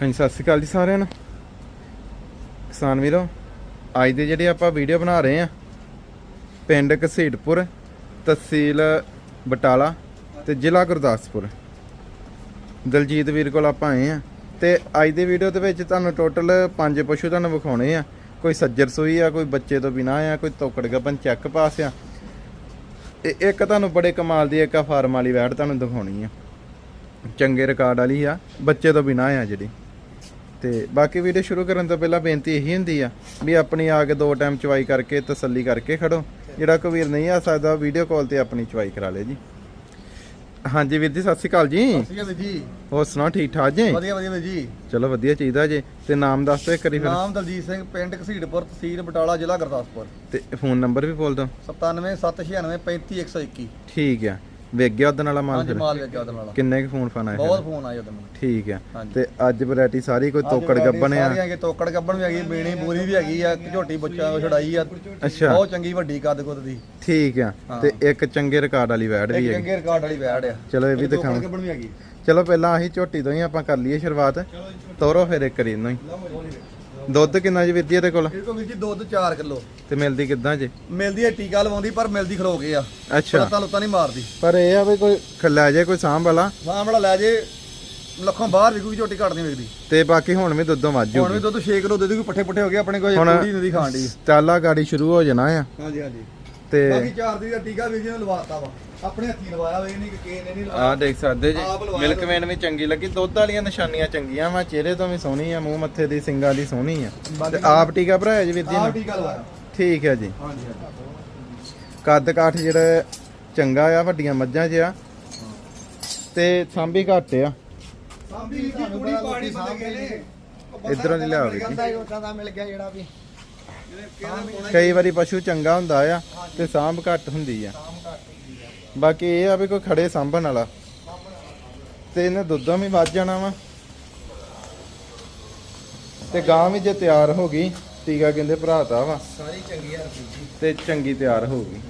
ਹਾਂਜੀ, ਸਤਿ ਸ਼੍ਰੀ ਅਕਾਲ ਜੀ ਸਾਰਿਆਂ ਨੂੰ। ਕਿਸਾਨ ਵੀਰੋ, ਅੱਜ ਦੇ ਜਿਹੜੇ ਆਪਾਂ ਵੀਡੀਓ ਬਣਾ ਰਹੇ ਆ ਪਿੰਡ ਘਸੀਟਪੁਰ, ਤਹਿਸੀਲ ਬਟਾਲਾ ਤੇ ਜ਼ਿਲ੍ਹਾ ਗੁਰਦਾਸਪੁਰ। ਦਲਜੀਤ ਵੀਰ ਕੋਲ ਆਪਾਂ ਆਏ ਆ ਤੇ ਅੱਜ ਦੀ ਵੀਡੀਓ ਦੇ ਵਿੱਚ ਤੁਹਾਨੂੰ ਟੋਟਲ ਪੰਜ ਪਸ਼ੂ ਤੁਹਾਨੂੰ ਵਿਖਾਉਣੇ ਆ। ਕੋਈ ਸੱਜਰ ਸੂਈ ਆ, ਕੋਈ ਬੱਚੇ ਤੋਂ ਬਿਨਾ ਆ, ਕੋਈ ਤੋਕੜ ਗੱਬਨ ਚੈੱਕ ਪਾਸ ਆ। ਤੇ ਇੱਕ ਤੁਹਾਨੂੰ ਬੜੇ ਕਮਾਲ ਦੀ ਇੱਕ ਆ, ਫਾਰਮ ਵਾਲੀ ਵੈੜ ਤੁਹਾਨੂੰ ਦਿਖਾਉਣੀ ਆ। ਚੰਗੇ ਰਿਕਾਰਡ ਵਾਲੀ ਆ, ਬੱਚੇ ਤੋਂ ਬਿਨਾ ਆ ਜਿਹੜੀ। ਤੇ ਬਾਕੀ ਵੀਡੀਓ ਸ਼ੁਰੂ ਕਰਨ ਤੋਂ ਪਹਿਲਾਂ ਬੇਨਤੀ ਇਹੀ ਹੁੰਦੀ ਆ ਵੀ ਆਪਣੀ ਆ ਕੇ ਦੋ ਟਾਈਮ ਚਵਾਈ ਕਰਕੇ ਤਸੱਲੀ ਕਰਕੇ ਖੜੋ। ਜਿਹੜਾ ਕੋਈ ਵੀਰ ਨਹੀਂ ਆ ਸਕਦਾ ਵੀਡੀਓ ਕਾਲ ਤੇ ਆਪਣੀ ਚਵਾਈ ਕਰਾ ਲੇ ਜੀ। ਹਾਂਜੀ ਵੀਰ ਜੀ ਸਤਿ ਸ਼੍ਰੀ ਅਕਾਲ ਜੀ। ਠੀਕ ਹੈ ਵੀਰ ਜੀ। ਹੋਰ ਸੁਣਾਓ ਠੀਕ ਠਾਕ ਜੀ? ਵਧੀਆ ਵਧੀਆ ਜੀ। ਚਲੋ ਵਧੀਆ ਚਾਹੀਦਾ ਜੀ। ਤੇ ਨਾਮ ਦੱਸ ਦਿਓ ਇੱਕ ਵਾਰੀ ਫਿਰ। ਨਾਮ ਦਲਜੀਤ ਸਿੰਘ ਪਿੰਡ ਘਸੀੜਪੁਰ ਤਹਿਸੀਲ ਬਟਾਲਾ ਜ਼ਿਲ੍ਹਾ ਗੁਰਦਾਸਪੁਰ। ਤੇ ਫੋਨ ਨੰਬਰ ਵੀ ਬੋਲ ਦਿਓ। 9776935121 ਠੀਕ ਆ। ਵੇਖ ਗਿਆ ਉਹਦੇ ਨਾਲ ਮਾਲ ਹਾਂਜੀ ਫਿਰ? ਮਾਲ ਵੇਚਿਆ ਉਹਦੇ ਨਾਲ ਕਿੰਨੇ ਕੁ ਫੋਨ ਫਾਨ ਆਏ ਬਹੁਤ ਫਿਰ? ਫੋਨ ਆਏ ਉਹਦੇ ਨਾਲ। ਠੀਕ ਹਾਂਜੀ। ਤੇ ਅੱਜ ਵੈਰਾਈਟੀ ਸਾਰੀ ਕੋਈ ਤੋਕੜ ਗੱਬਣ ਆ? ਸਾਰੀਆਂ ਕਿ ਤੋਕੜ ਗੱਬਣ ਵੀ ਹੈਗੀ ਬੀਣੀ ਬੂਰੀ ਵੀ ਹੈਗੀ ਆ ਝੋਟੀ ਬੱਚਾ ਛੜਾਈ ਆ। ਅੱਛਾ। ਬਹੁਤ ਚੰਗੀ ਵੱਡੀ ਕੱਦ ਕੁੱਦ ਦੀ। ਠੀਕ ਆ। ਹਾਂ। ਤੇ ਇੱਕ ਚੰਗੇ ਰਿਕਾਰਡ ਵਾਲੀ ਵੈੜ ਵੀ ਇੱਕ ਹੈ ਚੰਗੇ ਰਿਕਾਰਡ ਵਾਲੀ ਵੈੜ ਆ। ਚਲੋ ਇਹ ਵੀ ਤੋਕੜ ਦਿਖਾਵਾਂ ਗੱਬਣ ਵੀ ਹੈਗੀ। ਚਲੋ ਪਹਿਲਾਂ ਆਹੀ ਝੋਟੀ ਤੋਂ ਹੀ ਆਪਾਂ ਕਰ ਲਈਏ ਸ਼ੁਰੂਆਤ। ਤੋਰੋ ਫਿਰ ਇੱਕ ਇਹਨੂੰ ਹੀ। ਦੁੱਧ ਕਿੰਨਾ ਜੀ ਜੀ ਇਹਦੇ ਕੋਲ? ਇਹ ਕੋ ਵੀਰ ਜੀ ਦੁੱਧ 4 ਕਿਲੋ। ਤੇ ਮਿਲਦੀ ਕਿੱਦਾਂ ਜੀ? ਮਿਲਦੀ ਹੈ ਟੀਕਾ ਲਵਾਉਂਦੀ ਪਰ ਮਿਲਦੀ ਖਲੋ ਗਏ ਆ। ਅੱਛਾ। ਲੱਤਾਂ ਲੁੱਤਾਂ ਨਹੀਂ ਮਾਰਦੀ। ਪਰ ਇਹ ਆ ਵੀ ਕੋਈ ਖੱਲਾ ਜੇ ਕੋਈ ਸਾਂਭ ਵਾਲਾ। ਸਾਹਮਣਾ ਲੈ ਜੇ ਲੱਖੋਂ ਬਾਹਰ ਵਿਕੂਗੀ ਝੋਟੀ ਘੱਟ ਨਹੀਂ ਵਿਕਦੀ। ਤੇ ਬਾਕੀ ਹੁਣ ਵੀ ਦੁੱਧੋਂ ਵੱਧ ਹੁਣ ਵੀ ਦੁੱਧ 6 ਕਿਲੋ ਦੇ ਦੂਗੀ ਪੱਠੇ ਪੁੱਠੇ ਹੋ ਗਏ ਆਪਣੇ ਕੋਲ ਕੁੜੀ ਨਦੀ ਖਾਣ ਦੀ ਚਾਲਾ ਗਾੜੀ ਸ਼ੁਰੂ ਹੋ ਜਾਣਾ ਆ। ਹਾਂਜੀ ਹਾਂਜੀ। ਤੇ ਬਾਕੀ ਚਾਰ ਦੀ ਦਾ ਟੀਕਾ ਵੀ ਜੀ ਨੇ ਲਵਾਤਾ ਵਾ। ਆਪਣੇ ਹੱਥੀ ਲਵਾਇਆ ਵਾ ਨਹੀਂ ਕਿ ਕਿਸੇ ਨੇ ਨਹੀਂ ਲਵਾਇਆ। ਆਹ ਦੇਖ ਸਕਦੇ ਜੀ ਆਪ ਲਵਾਇਆ ਮਿਲਕ ਮੈਨ ਵੀ ਚੰਗੀ ਲੱਗੀ। ਦੁੱਧ ਵਾਲੀਆਂ ਨਿਸ਼ਾਨੀਆਂ ਚੰਗੀਆਂ ਵਾ ਚਿਹਰੇ ਤੋਂ ਵੀ ਸੋਹਣੀ ਆ ਮੂੰਹ ਮੱਥੇ ਦੀ ਸਿੰਗਾਂ ਦੀ ਸੋਹਣੀ ਆ। ਤੇ ਆਪ ਟੀਕਾ ਭਰਾਇਆ ਜੀ ਵੀਰ ਜੀ ਆਹ ਨੇ? ਟੀਕਾ ਲਵਾਇਆ। ਠੀਕ ਹੈ ਜੀ। ਹਾਂਜੀ ਕੱਦ ਕਾਠ ਜਿਹੜਾ ਚੰਗਾ ਆ ਵੱਡੀਆਂ ਮੱਝਾਂ 'ਚ ਆ ਤੇ ਸਾਂਭੀ ਘੱਟ ਆ। ਸਾਂਭੀ ਜੀ ਕੁੜੀ ਪਾਣੀ ਬੰਦੇ ਨੇ। ਇਧਰੋਂ ਦੀ ਲਿਆਓ ਵੀਰ ਜੀ। ਦਾ ਮਿਲ ਗਿਆ ਜਿਹੜਾ ਵੀ। ਕਈ ਵਾਰੀ ਪਸ਼ੂ ਚੰਗਾ ਹੁੰਦਾ ਆ ਤੇ ਸਾਂਭ ਘੱਟ ਹੁੰਦੀ ਆ। ਬਾਕੀ ਇਹ ਆ ਵੀ ਕੋਈ ਖੜੇ ਸਾਂਭਣ ਵਾਲਾ। ਤੇ ਇਹਨੇ ਦੁੱਧੋਂ ਵੀ ਵੱਧ ਜਾਣਾ ਵਾ। ਤੇ ਗਾਂ ਵੀ ਜੇ ਤਿਆਰ ਹੋ ਗਈ ਟੀਕਾ ਕਹਿੰਦੇ ਭਰਾਤਾ ਵਾ। ਸਾਰੀ ਚੰਗੀ ਆ ਤੇ ਚੰਗੀ ਤਿਆਰ ਹੋ ਗਈ।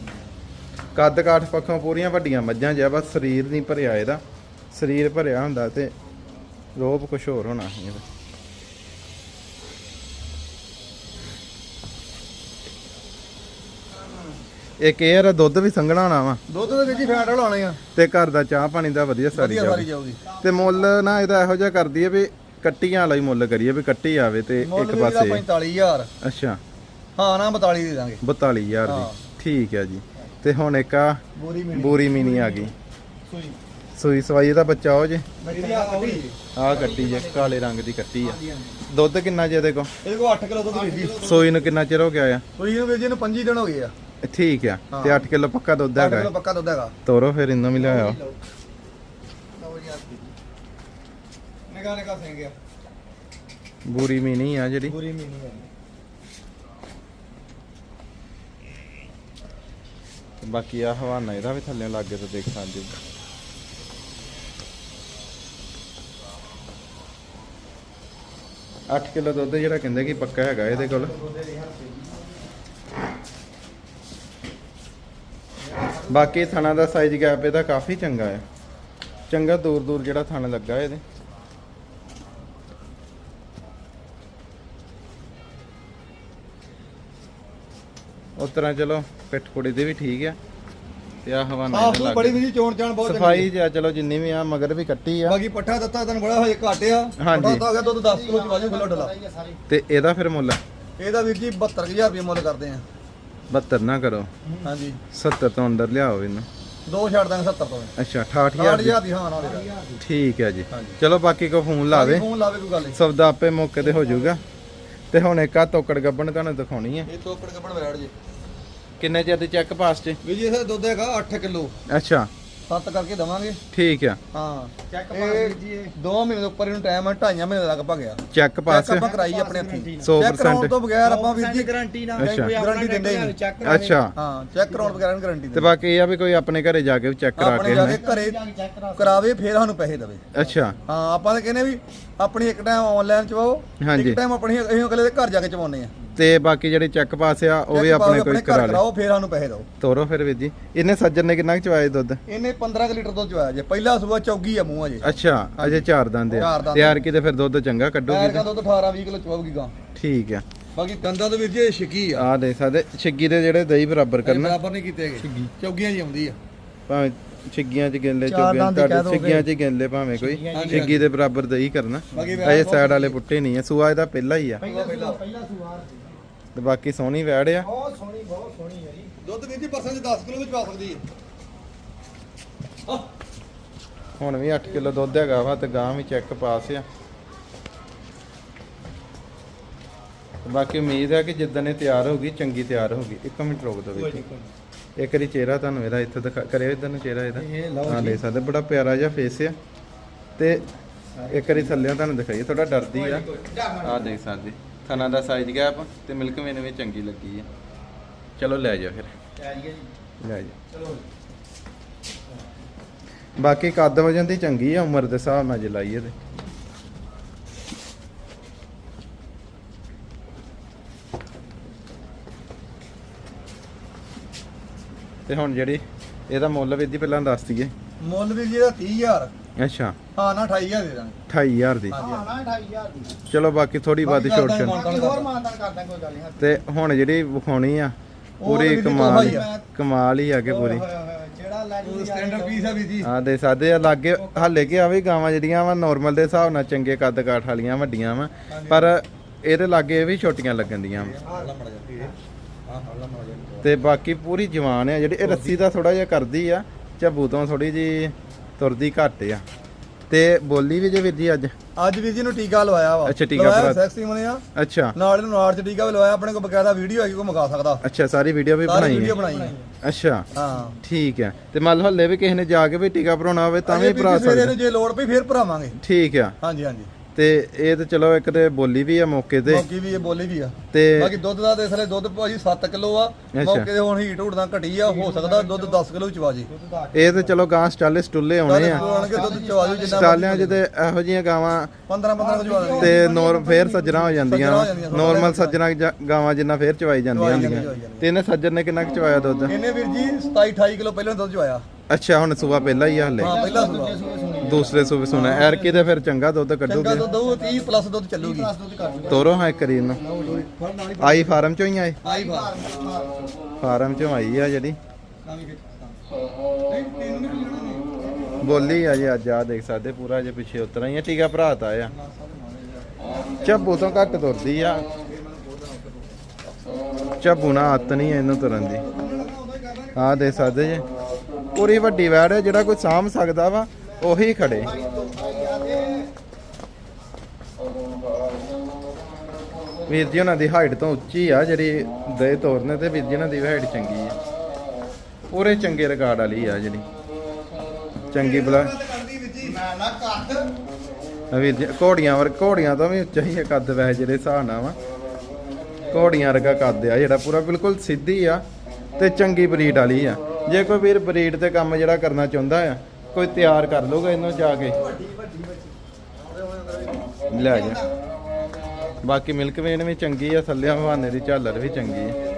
ਕੱਦ ਕਾਠ ਪੱਖੋਂ ਪੂਰੀਆਂ ਵੱਡੀਆਂ ਮੱਝਾਂ ਜਿਆ ਬਸ ਸਰੀਰ ਨਹੀਂ ਭਰਿਆ ਇਹਦਾ। ਸਰੀਰ ਭਰਿਆ ਹੁੰਦਾ ਤੇ ਰੋਪ ਕੁਛ ਹੋਰ ਹੋਣਾ ਸੀ ਇਹਦਾ। ਇੱਕ ਇਹ ਆ ਦੁੱਧ ਵੀ ਸੰਘਣਾ ਹੋਣਾ ਵਾ। ਦੁੱਧ ਦੇ ਵਿੱਚ ਹੀ ਫੈਟ ਲਾਉਣੇ ਆ। ਤੇ ਘਰ ਦਾ ਚਾਹ ਪਾਣੀ ਦਾ ਵਧੀਆ ਸਾਰੀ ਵਧੀਆ ਸਾਰੀ ਜਾਊਗੀ। ਜਾਊਗੀ ਤੇ ਮੁੱਲ ਨਾ ਇਹਦਾ ਇਹੋ ਜਿਹਾ ਕਰਦੀ ਹੈ ਵੀ ਕੱਟੀਆਂ ਵਾਲਾ ਹੀ ਮੁੱਲ ਕਰੀਏ ਵੀ ਕੱਟੀ ਆਵੇ ਤੇ ਇੱਕ ਪਾਸੇ। 45000 ਅੱਛਾ। ਹਾਂ ਨਾ 42 ਦੇ ਦਾਂਗੇ। 42000 ਹਾਂ। ਦੀ। ਠੀਕ ਹੈ ਜੀ। ਤੇ ਹੁਣ ਇੱਕ ਆ ਬੋਰੀ ਮੀਨੀ ਆ ਗਈ। ਸੂਈ। ਸੂਈ ਸਵਾਈ ਇਹਦਾ ਬੱਚਾ ਹੋ ਜੇ। ਆ ਕੱਟੀ ਜੇ। ਕਾਲੇ ਰੰਗ ਦੀ ਕੱਟੀ ਆ। ਦੁੱਧ ਕਿੰਨਾ ਜੇ ਇਹਦੇ ਕੋ ਇਹਦੇ ਕੋਲ 8 ਕਿਲੋ ਦੁੱਧ ਵੇਚੀ ਸੂਈ ਨੂੰ ਕਿੰਨਾ ਚਿਰ ਹੋ ਗਿਆ ਆ? ਸੂਈ ਨੂੰ ਵੇਚੀ ਨੂੰ 25 ਦਿਨ ਹੋ ਗਏ ਆ। ਠੀਕ ਆ। ਤੇ 8 ਕਿਲੋ ਪੱਕਾ ਦੁੱਧ 8 ਹੈਗਾ। ਕਿਲੋ ਪੱਕਾ ਦੁੱਧ ਹੈਗਾ। ਤੋਰੋ ਫਿਰ ਇਹਨੂੰ ਵੀ ਲਿਆਓ ਨਿਕਾ ਨਿਕਾ ਸਿੰਘ ਆ। ਬੂਰੀ ਮੀਨੀ ਆ ਜਿਹੜੀ। ਮੀਨੀ ਤੇ ਬਾਕੀ ਆ ਹਵਾਨਾ ਇਹਦਾ ਵੀ ਥੱਲੇ ਲੱਗੇ ਤਾਂ ਦੇਖ ਸਕਦੇ ਹੋ। ਅੱਠ ਕਿਲੋ ਦੁੱਧ ਜਿਹੜਾ ਕਹਿੰਦੇ ਕਿ ਪੱਕਾ ਹੈਗਾ ਇਹਦੇ ਕੋਲ। ਬਾਕੀ ਥਣਾ ਦਾ ਸਾਈਜ਼ ਗੈਪ ਇਹਦਾ ਕਾਫੀ ਚੰਗਾ ਹੈ। ਚੰਗਾ ਦੂਰ ਦੂਰ ਜਿਹੜਾ ਥਣ ਲੱਗਾ ਇਹਦੇ। ਉਸ ਤਰ੍ਹਾਂ ਚਲੋ ਪਿੱਠ ਕੁੜੀ ਦੇ ਵੀ ਠੀਕ ਆ। ਤੇ ਆ ਹਵਾਨਾ ਆਹ ਇਹਦੇ ਸੂ ਲੱਗ ਬੜੀ ਵੀ ਚੋਣ ਚਾਣ ਬਹੁਤ ਚੰਗੀ ਸਫ਼ਾਈ ਜਿਆ ਚਲੋ ਜਿੰਨੀ ਵੀ ਆ ਮਗਰ ਵੀ ਕੱਟੀ ਆ। ਬਾਕੀ ਪੱਠਾ ਦਿੱਤਾ ਤੈਨੂੰ ਬੜਾ ਹੋਏ ਘੱਟ ਆ। ਹਾਂਜੀ। ਪੱਠਾ ਤਾਂ ਹੋ ਗਿਆ ਦੁੱਧ 10 ਕਿਲੋ ਚ ਵਾਜੂ ਕਿਲੋ ਡਲਾ। ਤੇ ਇਹਦਾ ਫਿਰ ਮੁੱਲ? ਇਹਦਾ ਵੀਰ ਜੀ 72000 ਰੁਪਏ ਮੁੱਲ ਕਰਦੇ ਆ। 72 ਨਾ ਕਰੋ। ਹਾਂਜੀ। 70 ਤੋਂ ਅੰਦਰ ਲਿਆਓ ਇਹਨੂੰ। ਦੋ ਛੱਡ ਦਾਂਗੇ 70 ਤੋਂ। ਅੱਛਾ 68000 ਦੀ। 68000 ਦੀ ਹਾਂ ਨਾਲ ਠੀਕ ਹੈ ਜੀ। ਚਲੋ ਬਾਕੀ ਕੋ ਫੋਨ ਲਾਵੇ ਫੋਨ ਲਾਵੇ ਕੋਈ ਗੱਲ ਨਹੀਂ। ਸੌਦਾ ਆਪੇ ਮੌਕੇ ਤੇ ਹੋ ਜਾਊਗਾ। ਤੇ ਹੁਣ ਇੱਕ ਆ ਤੋਕੜ ਗੱਬਣ ਤੁਹਾਨੂੰ ਦਿਖਾਉਣੀ ਹੈ। ਇਹ ਤੋਕੜ ਕੱਪੜ ਬੈਠ ਜੇ। ਕਿੰਨੇ ਚਿਰ ਦੀ ਚੈੱਕ ਪਾਸ ਚ? ਵੀਰ ਜੀ ਇਹਦਾ ਦੁੱਧ ਹੈਗਾ 8 ਕਿਲੋ। ਅੱਛਾ। 7 ਕਰਕੇ ਦਵਾਂਗੇ। ਠੀਕ ਆ। ਹਾਂ। ਚੈੱਕ ਪਾਸ ਜੀ ਇਹ। 2 ਮਹੀਨੇ ਦੇ ਉੱਪਰ ਇਹਨੂੰ ਟਾਈਮ ਹੈ 2.5 ਮਹੀਨੇ ਦਾ ਲਗਭਗ ਆ ਚੈੱਕ ਪਾਸ ਚੈੱਕ ਆਪਾਂ ਕਰਾਈ ਆਪਣੇ ਹੱਥੀ 100% ਚੈੱਕ ਕਰਾਉਣ ਤੋਂ ਬਗੈਰ ਆਪਾਂ ਵੀਰ ਜੀ ਗਾਰੰਟੀ ਨਾ ਅੱਛਾ। ਕੋਈ ਆਪਣਾ ਗਾਰੰਟੀ ਦਿੰਦੇ ਹੀ ਨਹੀਂ। ਚੈੱਕ ਅੱਛਾ। ਹਾਂ ਚੈੱਕ ਕਰਾਉਣ ਬਗੈਰ ਗਾਰੰਟੀ ਤੇ ਬਾਕੀ ਇਹ ਆ ਵੀ ਕੋਈ ਆਪਣੇ ਘਰੇ ਜਾ ਕੇ ਚੈੱਕ ਕਰਾ ਆਪਣੇ ਕੇ ਜਾ। ਕੇ ਘਰੇ ਕਰਾਵੇ ਫਿਰ ਸਾਨੂੰ ਪੈਸੇ ਦੇਵੇ। ਅੱਛਾ। ਹਾਂ ਆਪਾਂ ਤਾਂ ਕਹਿੰਦੇ ਵੀ ਆਪਣੀ ਇੱਕ ਟਾਈਮ ਆਨਲਾਈਨ ਚਵਾਓ। ਇੱਕ ਟਾਈਮ ਆਪਣੀ ਅਸੀਂ ਅਗਲੇ ਦੇ ਘਰ ਜਾ ਕੇ ਚਵਾਉਨੇ ਆ। ਤੇ ਬਾਕੀ ਜਿਹੜੇ ਚੈੱਕ ਪਾਸ ਆ ਉਹ ਵੀ ਆਪਣੇ ਕੋਈ ਕਰਾ ਲੈ ਕਰਾਓ ਫੇਰ ਸਾਨੂੰ ਪੈਸੇ ਦਿਓ। ਤੋਰੋ ਫਿਰ ਵੀਰ ਜੀ। ਇਹਨੇ ਸੱਜਣ ਨੇ ਕਿੰਨਾ ਚਵਾਇਆ ਦੁੱਧ? ਇਹਨੇ 15 ਕੁ ਲੀਟਰ ਦੁੱਧ ਚੋਇਆ ਜੇ। ਪਹਿਲਾ ਸੂਆ ਚੌਗੀ ਆ ਮੂੰਹ ਅਜੇ। ਅੱਛਾ ਅਜੇ ਚਾਰ ਦੰਦ ਆ। ਦੰਦ। ਤਿਆਰ ਕੀਤੇ ਫਿਰ ਦੁੱਧ ਚੰਗਾ ਕੱਢੋਗੇ ਦਾ ਦੁੱਧ 18 20 ਕਿਲੋ ਚਵਾਉਗੀ ਗਾਂ। ਠੀਕ ਆ। ਬਾਕੀ ਗੰਦਾ ਤਾਂ ਵੀਰ ਜੀ ਇਹ ਛਿੱਕੀ ਆ। ਆ ਦੇਖ ਸਕਦੇ ਛਿੱਗੀ ਦੇ ਜਿਹੜੇ ਦਹੀਂ ਬਰਾਬਰ ਕਰਨਾ। ਬਰਾਬਰ ਨਹੀਂ ਕੀਤੇ ਹੈਗੇ। ਚੌਗੀਆਂ ਜੀ ਆਉਂਦੀ ਆ। ਭਾਵੇਂ ਛਿੱਗੀਆਂ ਚ ਗਿਣ ਲੈ ਚਾਰ ਚੋਗੇ ਦੰਦ ਹੀ ਕੱਢ ਕਹਿ ਦੋਗੇ। ਛਿੱਗੀਆਂ ਚ ਗਿਣ ਲੈ ਭਾਵੇਂ ਕੋਈ। ਛਿੱਗੀ ਦੇ ਬਰਾਬਰ ਦਹੀਂ ਕਰਨਾ। ਅਜੇ ਸਾਈਡ ਵਾਲੇ ਪੁੱਟੇ ਨਹੀਂ ਆ। ਸੂਆ ਇਹਦਾ ਪਹਿਲਾ ਹੀ ਆ। ਪਹਿਲਾ ਸੁਵਾਰ ਤੇ ਬਾਕੀ ਸੋਹਣੀ ਵੈੜ ਆ। ਬਹੁਤ ਸੋਹਣੀ ਬਹੁਤ ਸੋਹਣੀ ਹੈ ਜੀ। ਦੁੱਧ ਵੀਰ ਜੀ ਪਰਸਨ ਚ 10 ਕਿਲੋ ਵਿੱਚ ਪਾ ਸਕਦੀ ਹੈ। ਹੁਣ ਵੀ 8 ਕਿਲੋ ਦੁੱਧ ਹੈਗਾ ਵਾ ਤੇ ਗਾਂ ਵੀ ਚੈੱਕ ਪਾਸ ਆ। ਬਾਕੀ ਉਮੀਦ ਹੈ ਕਿ ਜਿੱਦਣ ਇਹ ਤਿਆਰ ਹੋਗੀ ਚੰਗੀ ਤਿਆਰ ਹੋਗੀ ਇੱਕ ਮਿੰਟ ਰੁਕ ਦਿਓ ਵਿੱਚ ਇੱਕ ਵਾਰੀ ਚਿਹਰਾ ਤੁਹਾਨੂੰ ਇਹਦਾ ਇੱਥੇ ਦਿਖਾ ਕਰਿਓ ਇਧਰ ਨੂੰ ਚਿਹਰਾ ਇਹਦਾ। ਹਾਂ ਲੈ ਸਕਦੇ ਬੜਾ ਪਿਆਰਾ ਜਿਹਾ ਫੇਸ ਆ। ਤੇ ਇੱਕ ਵਾਰੀ ਥੱਲੇ ਤੁਹਾਨੂੰ ਦਿਖਾਈਏ ਥੋੜਾ ਡਰਦੀ ਆ। ਆ ਦੇਖ ਸਕਦੇ। ਥਣਾ ਦਾ ਸਾਈਜ਼ ਗੈਪ ਤੇ ਮਿਲਕ ਮੇਨ ਵੀ ਚੰਗੀ ਲੱਗੀ ਆ। ਚਲੋ ਲੈ ਜਾਓ ਫਿਰ। ਤਿਆਰੀ ਹੈ ਜੀ। ਲੈ ਜਾਓ। ਚਲੋ ਬਾਕੀ ਕੱਦ ਵਜਨ ਦੀ ਚੰਗੀ ਆ ਉਮਰ ਦੇ ਹਿਸਾਬ ਨਾਲ ਜੇ ਲਾਈਏ ਤੇ। ਤੇ ਹੁਣ ਜਿਹੜੀ ਇਹਦਾ ਮੁੱਲ ਵੀ ਦੀ ਪਹਿਲਾਂ ਦੱਸ ਦਈਏ। ਮੁੱਲ ਵੀਰ ਜੀ ਦਾ 30000 ਅੱਛਾ। ਹਾਂ ਨਾ 28000 ਦੇ ਦਾਂਗੇ। 28000 ਦੀ। ਹਾਂ ਨਾ 28000 ਦੀ। ਚਲੋ ਬਾਕੀ ਥੋੜੀ ਵੱਧ ਬਾਕੀ ਛੋਟ ਕਰ ਛੋਟ। ਬਾਕੀ ਹੋਰ ਮਾਨਦਾਨ ਕਰਦਾ ਕੋਈ ਗੱਲ ਨਹੀਂ ਤੇ ਹੁਣ ਜਿਹੜੀ ਵਿਖਾਉਣੀ ਆ ਪੂਰੀ ਕਮਾਲ ਹੀ। ਕਮਾਲ ਹੀ ਆ ਕੇ ਪੂਰੀ। ਜਿਹੜਾ ਲੈ ਉਹ ਸਟੈਂਡਰਡ ਪੀਸ ਆ ਵੀਰ ਜੀ। ਆ ਦੇ ਸਾਡੇ ਆ ਲਾਗੇ ਹਾਲੇ ਕਿ ਆ ਵੀ ਗਾਵਾਂ ਜਿਹੜੀਆਂ ਵਾ ਨਾਰਮਲ ਦੇ ਹਿਸਾਬ ਨਾਲ ਚੰਗੇ ਕੱਦ ਕਾਠ ਵਾਲੀਆਂ ਵੱਡੀਆਂ ਵਾ। ਪਰ ਇਹਦੇ ਲਾਗੇ ਇਹ ਵੀ ਛੋਟੀਆਂ। ਹਾਂ ਹਾਂ ਹਾਂ ਮੜ ਜਾ ਤੇ ਬਾਕੀ ਪੂਰੀ ਜਵਾਨ ਆ ਜਿਹੜੀ ਇਹ ਰੱਸੀ ਦਾ ਥੋੜਾ ਜਿਹਾ ਕਰਦੀ ਆ ਝੱਬੂ ਤੋਂ ਥੋੜੀ ਜੀ ਤੁਰਦੀ ਘੱਟ ਆ। ਤੇ ਬੋਲੀ ਵੀ ਜੇ ਵੀਰ ਜੀ ਅੱਜ? ਅੱਜ ਵੀਰ ਜੀ ਨੂੰ ਟੀਕਾ ਲਵਾਇਆ ਵਾ। ਅੱਛਾ, ਟੀਕਾ ਲਵਾਇਆ ਭਰਾ- ਸੈਕਸੀ ਮਨੇ ਆ। ਅੱਛਾ। ਨਾਲ ਇਹਨੂੰ ਨਾੜ ਚ ਟੀਕਾ ਵੀ ਲਵਾਇਆ ਆਪਣੇ ਕੋਲ ਬਕਾਇਦਾ ਵੀਡੀਓ ਹੈਗੀ ਕੋਈ ਮੰਗਾ ਸਕਦਾ। ਅੱਛਾ ਸਾਰੀ ਵੀਡੀਓ ਵੀ ਸਾਰੀ ਬਣਾਈ ਵੀਡੀਓ ਹੈ। ਬਣਾਈ ਹੈ। ਅੱਛਾ। ਹਾਂ। ਠੀਕ ਹੈ। ਤੇ ਮੰਨ ਲਓ ਹੱਲੇ ਵੀ ਕਿਸੇ ਨੇ ਜਾ ਕੇ ਵੀ ਟੀਕਾ ਭਰਾਉਣਾ ਹੋਵੇ ਤਾਂ ਵੀ ਅਜੇ ਵੀਰ ਭਰਾ ਜੀ ਸਵੇਰੇ ਸਕਦਾ। ਨੂੰ ਜੇ ਲੋੜ ਪਈ ਫੇਰ ਭਰਾਵਾਂਗੇ। ਠੀਕ ਆ। ਹਾਂਜੀ ਹਾਂਜੀ। ਤੇ ਇਹ ਤੇ ਚਲੋ ਇੱਕ ਤੇ ਬੋਲੀ ਵੀ ਆ ਮੌਕੇ ਤੇ। ਬਾਕੀ ਵੀ ਇਹ ਬੋਲੀ ਵੀ ਆ। ਤੇ ਬਾਕੀ ਦੁੱਧ ਦਾ ਤੇ ਇਸਲੇ ਦੁੱਧ ਭਾਜੀ 7 ਕਿਲੋ ਆ। ਮੌਕੇ ਤੇ ਹੁਣ ਹੀਟ ਹੂਟ ਦਾ ਘਟੀ ਆ ਹੋ ਸਕਦਾ ਦੁੱਧ 10 ਕਿਲੋ ਚਵਾ ਜੀ ਇਹ ਤੇ ਚਲੋ ਗਾਂ ਸਟਾਲੇ ਸਟੁੱਲੇ ਆਉਣੇ ਆ। ਦੁੱਧ ਚਵਾ ਜੀ ਜਿੰਨਾ ਸਟਾਲਿਆਂ 'ਚ ਤੇ ਇਹੋ ਜੀਆਂ ਗਾਵਾਂ 15 15 ਕਿਲੋ ਚਵਾ ਦੇਣਗੇ ਤੇ ਨੋਰ ਫੇਰ ਸੱਜਣਾ ਹੋ ਜਾਂਦੀਆਂ ਨੋਰਮਲ ਸੱਜਣਾ ਗਾਵਾਂ ਜਿੰਨਾ ਫੇਰ ਚਵਾਈ ਜਾਂਦੀਆਂ ਹੁੰਦੀਆਂ। ਤੇ ਇਹਨੇ ਸੱਜਣ ਨੇ ਕਿੰਨਾ ਚਵਾਇਆ ਦੁੱਧ? ਇਹਨੇ ਵੀਰ ਜੀ 27 28 ਕਿਲੋ ਪਹਿਲਾਂ ਦੁੱਧ ਚਵਾਇਆ। ਅੱਛਾ ਹੁਣ ਸੂਆ ਪਹਿਲਾਂ ਹੀ ਆ ਹਲੇ। ਹਾਂ ਪਹਿਲਾਂ ਸੂਆ। ਦੂਸਰੇ ਸੂਬੇ ਸੁਣਾ ਐਰ ਕੀ ਤੇ ਫਿਰ ਚੰਗਾ ਦੁੱਧ ਚੰਗਾ ਕੱਢੋਗੇ ਦੁੱਧ ਦਊ 30 ਪਲੱਸ ਦੁੱਧ ਚੱਲੂਗੀ। ਤੋਰੋ ਹਾਂ ਇੱਕ ਰੀ ਇਹਨੂੰ ਫੜ ਨਾਲ ਹੀ ਆਈ ਫਾਰਮ ਚੋਂ ਹੀ ਆਏ? ਆਈ ਬਾਰ ਫਾਰਮ ਚੋਂ ਆਈ ਆ ਜਿਹੜੀ। ਬੋਲੀ ਆ ਜੀ ਅੱਜ ਆ ਦੇਖ ਸਕਦੇ ਪੂਰਾ ਜੇ ਪਿੱਛੇ ਉਤਰਾ ਹੀ ਆ ਟੀਕਾ ਭਰਾਤਾ ਆ ਚੱਬੂ ਤੋਂ ਘੱਟ ਤੁਰਦੀ ਆ। ਚੱਬੂ ਨਾ ਆਤ ਨਹੀਂ ਆ ਇਹਨੂੰ ਤੁਰਨ ਦੀ। ਆ ਦੇਖ ਸਕਦੇ ਜੇ। ਪੂਰੀ ਵੱਡੀ ਵੈੜ ਹੈ ਜਿਹੜਾ ਕੋਈ ਸਾਂਭ ਸਕਦਾ ਵਾ ਉਹੀ ਖੜੇ। ਵੀਰ ਜੀ, ਉਹਨਾਂ ਦੀ ਹਾਈਟ ਤੋਂ ਉੱਚੀ ਆ, ਜਿਹੜੀ ਦੇ ਤੋਰਨੇ ਤੇ ਵੀਰ ਜੀ, ਉਹਨਾਂ ਦੀ ਹਾਈਟ ਚੰਗੀ ਆ। ਪੂਰੇ ਚੰਗੇ ਰਿਕਾਰਡ ਵਾਲੀ ਆ ਜਿਹੜੀ। ਚੰਗੀ ਬਲਾ ਕਰਦੀ ਵੀਰ ਜੀ, ਘੋੜੀਆਂ ਵਰ ਘੋੜੀਆਂ ਤੋਂ ਵੀ ਉੱਚਾ ਹੀ ਆ ਕੱਦ, ਵੈਸੇ ਜਿਹੜੇ ਹਿਸਾਬ ਨਾਲ ਵਾ। ਘੋੜੀਆਂ ਵਰਗਾ ਕੱਦ ਆ ਜਿਹੜਾ, ਪੂਰਾ ਬਿਲਕੁਲ ਸਿੱਧੀ ਆ ਤੇ ਚੰਗੀ ਬਰੀਡ ਵਾਲੀ ਆ। ਜੇ ਕੋਈ ਵੀਰ ਬਰੀਡ ਤੇ ਕੰਮ ਜਿਹੜਾ ਕਰਨਾ ਚਾਹੁੰਦਾ ਆ ਕੋਈ ਤਿਆਰ ਕਰ ਲੂਗਾ ਇਹਨੂੰ ਜਾ ਕੇ। ਲੈ ਜਾ। ਬਾਕੀ ਮਿਲਕ ਵੇਨ ਵੀ ਚੰਗੀ ਆ ਥੱਲੇ ਹਵਾਨੇ ਦੀ ਝਾਲਰ ਵੀ ਚੰਗੀ ਆ।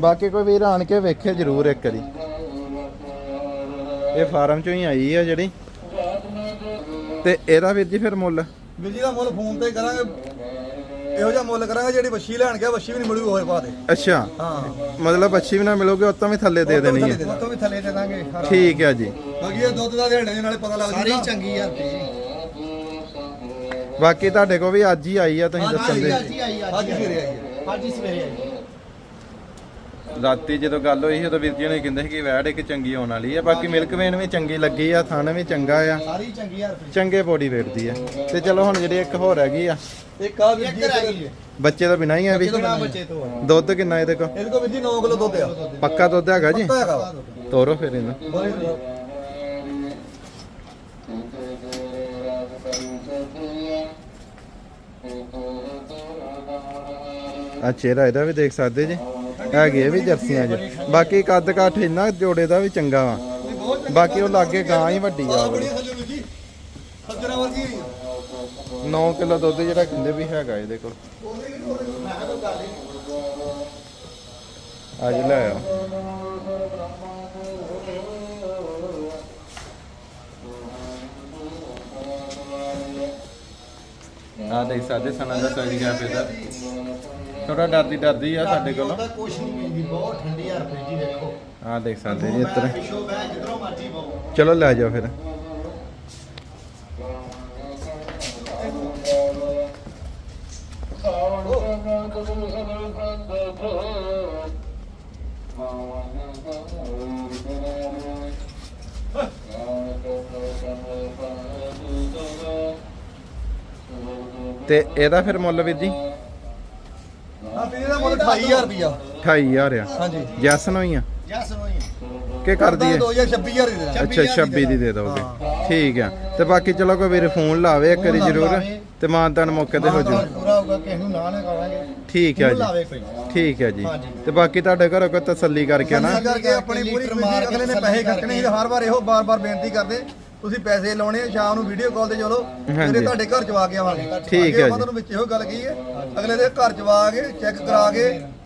ਬਾਕੀ ਕੋਈ ਵੀਰ ਆਣ ਕੇ ਵੇਖੇ ਜ਼ਰੂਰ ਇੱਕ ਵਾਰੀ। ਇਹ ਫਾਰਮ ਚੋਂ ਹੀ ਆਈ ਆ ਜਿਹੜੀ। ਤੇ ਇਹਦਾ ਵੀਰ ਜੀ ਫਿਰ ਮੁੱਲ? ਵੀਰ ਜੀ ਦਾ ਮੁੱਲ ਫੋਨ ਤੇ ਕਰਾਂਗੇ। ਇਹੋ ਜਿਹਾ ਮੁੱਲ ਕਰਾਂਗੇ ਜਿਹੜੀ ਵੱਛੀ ਲੈਣ ਗਿਆ ਵੱਛੀ ਵੀ ਨਹੀਂ ਮਿਲੂ ਹੋਏ ਪਾ ਦੇ ਅੱਛਾ। ਹਾਂ। ਮਤਲਬ ਅੱਛੀ ਵੀ ਨਾ ਮਿਲੋਗੇ ਉਤੋਂ ਵੀ ਥੱਲੇ ਦੇ ਦੇਣੀ ਹੈ ਉਹ ਤੋਂ ਵੀ ਥੱਲੇ ਦੇ ਦਾਂਗੇ। ਠੀਕ ਹੈ ਜੀ। ਬਾਕੀ ਇਹ ਦੁੱਧ ਦਾ ਦਿਹਾੜੇ ਦੇ ਨਾਲੇ ਪਤਾ ਲੱਗ ਸਾਰੀ ਜੂਗਾ। ਚੰਗੀ ਆ। ਜੀ ਬਾਕੀ ਤੁਹਾਡੇ ਕੋਲ ਵੀ ਅੱਜ ਹੀ ਆਈ ਆ ਤੁਸੀਂ ਦੱਸਣ ਅੱਜ ਦੇ। ਅੱਜ ਹੀ ਆਈ ਅੱਜ ਹੀ ਸਵੇਰੇ ਆਈ ਹੈ ਅੱਜ ਹੀ ਸਵੇਰੇ ਆਈ ਰਾਤੀ ਜਦੋਂ ਗੱਲ ਹੋਈ ਸੀ ਉਦੋਂ ਵੀਰ ਜੀ ਨੇ ਕਹਿੰਦੇ ਸੀ ਕਿ ਵੈੜ ਇੱਕ ਚੰਗੀ ਆਉਣ ਵਾਲੀ ਆ ਬਾਕੀ ਮਿਲਕ ਵੇਨ ਵੀ ਚੰਗੀ ਲੱਗੀ ਆ ਥਣ ਵੀ ਚੰਗਾ ਆ। ਸਾਰੀ ਚੰਗੀ ਆ ਰੁਪਏ ਚੰਗੇ ਬੋਡੀ ਦੀ ਆ। ਤੇ ਚਲੋ ਹੁਣ ਜਿਹੜੀ ਇੱਕ ਹੋਰ ਹੈਗੀ ਆ ਇੱਕ ਵੀਰ ਜੀ ਬੱਚੇ ਦਾ ਬਿਨਾ ਹੀ ਆ ਵੀ। ਤੋਂ ਦੁੱਧ ਕਿੰਨਾ ਇਹਦੇ ਕੋਲ? ਇਹਦੇ ਕੋਲ ਵੀਰ ਜੀ 9 ਕਿਲੋ ਦੁੱਧ ਆ। ਪੱਕਾ ਦੁੱਧ ਹੈਗਾ ਜੀ? ਪੱਕਾ ਹੈਗਾ ਵਾ। ਤੋਰੋ ਫਿਰ ਇਹਨੂੰ। ਆ ਚਿਹਰਾ ਇਹਦਾ ਵੀ ਦੇਖ ਸਕਦੇ ਜੀ? ਹੈਗੇ ਇਹ ਵੀ ਜਰਸੀਆਂ ਜੀ ਬਾਕੀ ਕੱਦ ਕਾਠ ਇੰਨਾ ਜੋੜੇ ਦਾ ਵੀ ਚੰਗਾ ਵਾ। ਬਾਕੀ ਉਹ ਲਾਗੇ ਗਾਂ ਹੀ ਵੱਡੀ ਆ ਆ ਬੜੀ ਥੱਲੇ ਵੀਰ ਜੀ ਸੱਜਣਾ ਵਰਗੀ ਹੋਈ ਆ। 9 ਕਿਲੋ ਦੁੱਧ ਜਿਹੜਾ ਕਹਿੰਦੇ ਵੀ ਹੈਗਾ ਇਹਦੇ ਕੋਲ। ਅੱਜ ਲੈ ਆ ਆ ਦੇਖ ਸਾਡੇ ਸਨਾਂ ਦਾ ਸਾਈਜ਼ ਗਿਆ। ਪਿਆ ਥੋੜਾ ਡਰਦੀ ਡਰਦੀ ਆ ਸਾਡੇ ਕੋਲੋਂ। ਉਹਦਾ ਕੁਛ ਨਹੀਂ ਪੈਂਦੀ ਬਹੁਤ ਠੰਡੀ ਆ ਰੁਪਏ ਜੀ ਦੇਖੋ ਆ ਦੇਖ ਸਕਦੇ ਜੀ ਪਿੱਛੋਂ ਜਿੱਧਰੋਂ ਮਰਜ਼ੀ ਪਾਓ ਚਲੋ ਲੈ ਜਾਓ ਫਿਰ। ਤੇ ਇਹਦਾ ਫਿਰ ਮੁੱਲ ਵੀਰ ਜੀ? ਆ ਤੇ ਇਹਦਾ ਮੁੱਲ 28000 ਰੁਪਿਆ 28000 ਆ। ਹਾਂਜੀ। ਜੈਸ ਨੂੰ ਹੀ ਆ? ਜਸ ਨੂੰ ਹੀ ਕਿ ਕਰ ਦਈਏ 2026 ਦੀ ਦੇਣਾ ਅੱਛਾ 26 ਦੀ ਦੇ ਦੋਗੇ ਠੀਕ ਆ। ਤੇ ਬਾਕੀ ਚਲੋ ਕੋਈ ਵੀਰ ਫੋਨ ਲਾਵੇ ਇੱਕ ਵਾਰੀ ਜ਼ਰੂਰ। ਤੇ ਮਾਨਤਾਨ ਮੌਕੇ ਤੇ ਹੋ ਜੂ ਪੂਰਾ ਹੋਊਗਾ ਕਿਸੇ ਨੂੰ ਨਾ ਨਾ ਕਰਾਂਗੇ ਠੀਕ ਹੈ ਜੀ। ਲਾਵੇ ਕੋਈ। ਠੀਕ ਹੈ ਜੀ। ਤੇ ਬਾਕੀ ਤੁਹਾਡੇ ਘਰੋਂ ਕੋਈ ਤਸੱਲੀ ਕਰਕੇ ਨਾ? ਕਰਕੇ ਆਪਣੀ ਪੂਰੀ ਅਗਲੇ ਨੇ ਪੈਸੇ ਖਰਚਣੇ ਸੀ ਹਰ ਵਾਰ ਇਹੋ ਬਾਰ-ਬਾਰ ਬੇਨਤੀ ਕਰਦੇ ਤੁਸੀਂ ਪੈਸੇ ਲਾਉਣੇ ਆ, ਸ਼ਾਮ ਨੂੰ ਵੀਡੀਓ ਕਾਲ ਤੇ ਚਲੋ। ਫਿਰ ਤੁਹਾਡੇ ਘਰ ਚਵਾ ਕੇ ਆਵਾਂਗੇ ਠੀਕ ਹੈ ਜੀ। ਤੁਹਾਨੂੰ ਵਿੱਚ ਇਹੋ ਗੱਲ ਕਹੀ ਹੈ ਅਗਲੇ ਦੇ ਘਰ ਚਵਾ ਕੇ ਚੈੱਕ ਕਰਾ ਕੇ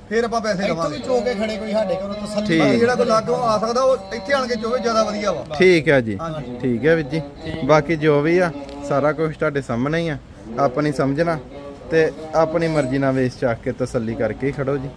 ਫਿਰ ਆਪਾਂ ਪੈਸੇ ਇੱਥੋਂ ਲਵਾਂਗੇ ਵੀ ਚੋ ਕੇ ਖੜੇ ਕੋਈ ਸਾਡੇ ਕੋਲ ਤਸੱਲੀ। ਬਾਕੀ ਜਿਹੜਾ ਕੋਈ ਲਾਗੋਂ ਆ ਸਕਦਾ ਉਹ ਇੱਥੇ ਆਣ ਕੇ ਚੋਵੇ ਜ਼ਿਆਦਾ ਵਧੀਆ ਵਾ ਠੀਕ ਹੈ ਜੀ। ਠੀਕ ਹੈ ਵੀਰ ਜੀ ਬਾਕੀ ਜੋ ਵੀ ਆ ਸਾਰਾ ਕੁਝ ਤੁਹਾਡੇ ਸਾਹਮਣੇ ਹੀ ਆ ਆਪਣੀ ਸਮਝਣਾ ਤੇ ਆਪਣੀ ਮਰਜ਼ੀ ਨਾਲ ਵੇਚ ਚੱਕ ਕੇ ਤਸੱਲੀ ਕਰਕੇ ਖੜੋ ਜੀ